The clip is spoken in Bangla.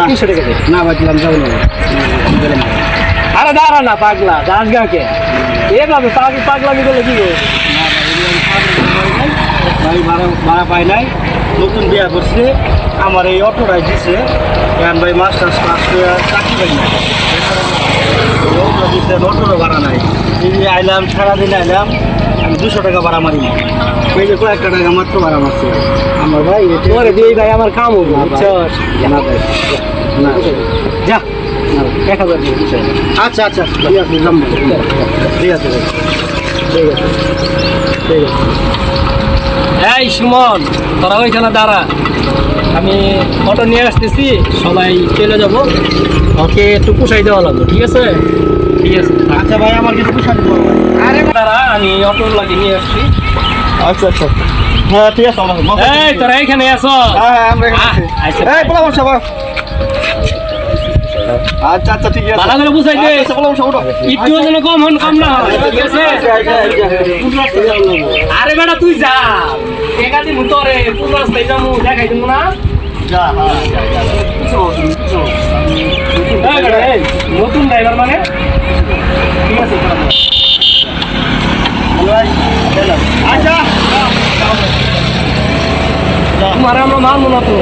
না। না যাব আরে দাঁড়া না পাগলা দাস গাকে এভাবে পাগল পাগলামি করলে কি করব? ভাই ভাড়া ভাড়া পাই নাই। নতুন বিয়া করছে। আমার এই অটোটাই দিছে। এখন ভাই মাস্টার পাস করে চাকরি পাই না অটো অটোরও ভাড়া নাই। আইলাম সারাদিন আইলাম। আমি দুশো টাকা ভাড়া মারি না এই যে কয়েকটা টাকা মাত্র ভাড়া মারছে। ভাই ভাই আমার কাম হব না ভাই। না ভাই না। যা। এক হাজার আচ্ছা আচ্ছা ঠিক আছে ঠিক আছে ঠিক আছে ঠিক আছে। এই সুমন তোরা ওইখানে দাঁড়া। আমি অটো নিয়ে আসতেছি সবাই চলে যাব। ওকে একটু পুষাই দেওয়া লাগবে ঠিক আছে? ঠিক আছে। আচ্ছা ভাই আমার কিছু পোশাক দিবো। আরে দাঁড়া আমি অটো লাগিয়ে নিয়ে আসছি। আচ্ছা আচ্ছা। হ্যাঁ ঠিক আছে এই তোরা এখানে আসো হ্যাঁ আমরা এখানে আছি। আচ্ছা। এই বলো বসো আচ্ছা আচ্ছা ঠিক আছে। ভালো করে বুঝাই দে। আচ্ছা। একটু যেন কম হন কম না ঠিক আছে আরে বেটা তুই যা। টেকা দিন তোরে। পুরো রাস্তায় যাব দেখাই দিব না। যা, হ্যাঁ, যা, যা, বুঝছ। এই বেটা, এই, নতুন ড্রাইভার মানে ঠিক আছে বলো। হ্যালো, ভাই, গেলাম। তোমার আমরা মানবো না তো